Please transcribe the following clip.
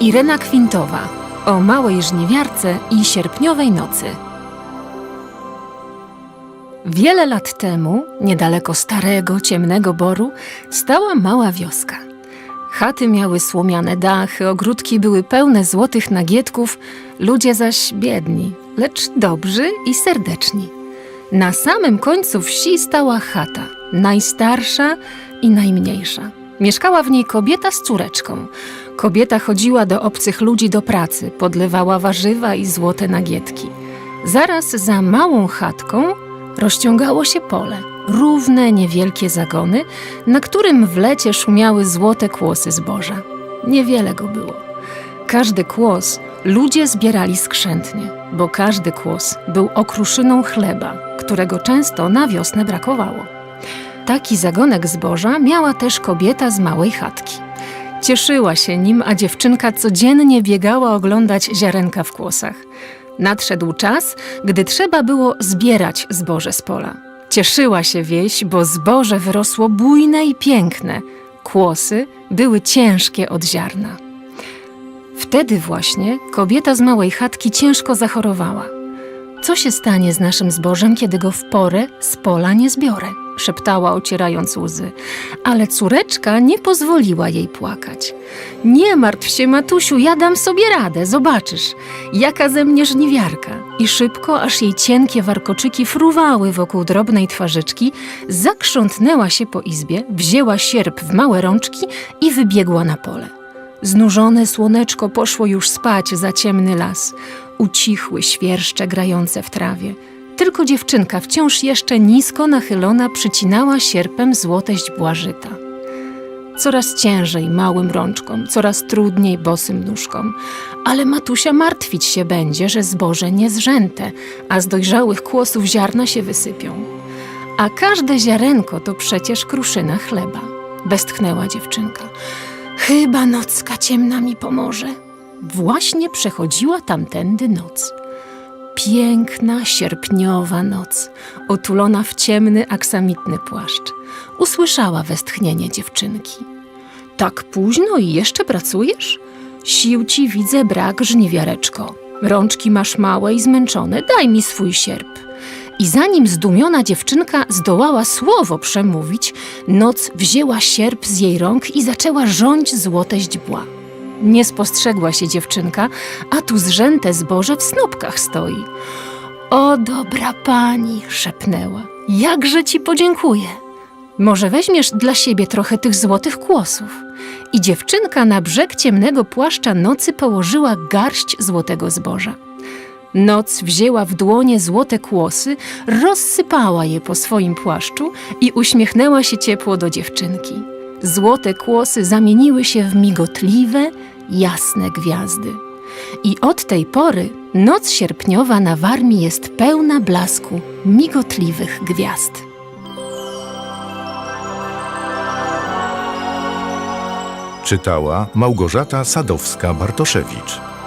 Irena Kwintowa o małej żniwiarce i sierpniowej nocy. Wiele lat temu, niedaleko starego, ciemnego boru, stała mała wioska. Chaty miały słomiane dachy, ogródki były pełne złotych nagietków, ludzie zaś biedni, lecz dobrzy i serdeczni. Na samym końcu wsi stała chata, najstarsza i najmniejsza. Mieszkała w niej kobieta z córeczką. Kobieta chodziła do obcych ludzi do pracy, podlewała warzywa i złote nagietki. Zaraz za małą chatką rozciągało się pole, równe, niewielkie zagony, na którym w lecie szumiały złote kłosy zboża. Niewiele go było. Każdy kłos ludzie zbierali skrzętnie, bo każdy kłos był okruszyną chleba, którego często na wiosnę brakowało. Taki zagonek zboża miała też kobieta z małej chatki. Cieszyła się nim, a dziewczynka codziennie biegała oglądać ziarenka w kłosach. Nadszedł czas, gdy trzeba było zbierać zboże z pola. Cieszyła się wieś, bo zboże wyrosło bujne i piękne. Kłosy były ciężkie od ziarna. Wtedy właśnie kobieta z małej chatki ciężko zachorowała. Co się stanie z naszym zbożem, kiedy go w porę z pola nie zbiorę? Szeptała, ocierając łzy. Ale córeczka nie pozwoliła jej płakać. Nie martw się, Matusiu, ja dam sobie radę, zobaczysz, jaka ze mnie żniwiarka. I szybko, aż jej cienkie warkoczyki fruwały wokół drobnej twarzyczki, zakrzątnęła się po izbie, wzięła sierp w małe rączki i wybiegła na pole. Znużone słoneczko poszło już spać za ciemny las. Ucichły świerszcze grające w trawie. Tylko dziewczynka wciąż jeszcze nisko nachylona przycinała sierpem złote źdźbła żyta. Coraz ciężej małym rączkom, coraz trudniej bosym nóżkom. Ale Matusia martwić się będzie, że zboże nie zrzęte, a z dojrzałych kłosów ziarna się wysypią. A każde ziarenko to przecież kruszyna chleba. Westchnęła dziewczynka. Chyba nocka ciemna mi pomoże. Właśnie przechodziła tamtędy noc. Piękna, sierpniowa noc, otulona w ciemny, aksamitny płaszcz. Usłyszała westchnienie dziewczynki. Tak późno i jeszcze pracujesz? Sił ci widzę brak, żniwiareczko. Rączki masz małe i zmęczone, daj mi swój sierp. I zanim zdumiona dziewczynka zdołała słowo przemówić, noc wzięła sierp z jej rąk i zaczęła rządź złote źdźbła. Nie spostrzegła się dziewczynka, a tu zrzęte zboże w snopkach stoi. O dobra pani, szepnęła, jakże ci podziękuję. Może weźmiesz dla siebie trochę tych złotych kłosów. I dziewczynka na brzeg ciemnego płaszcza nocy położyła garść złotego zboża. Noc wzięła w dłonie złote kłosy, rozsypała je po swoim płaszczu i uśmiechnęła się ciepło do dziewczynki. Złote kłosy zamieniły się w migotliwe, jasne gwiazdy. I od tej pory noc sierpniowa na Warmii jest pełna blasku migotliwych gwiazd. Czytała Małgorzata Sadowska-Bartoszewicz.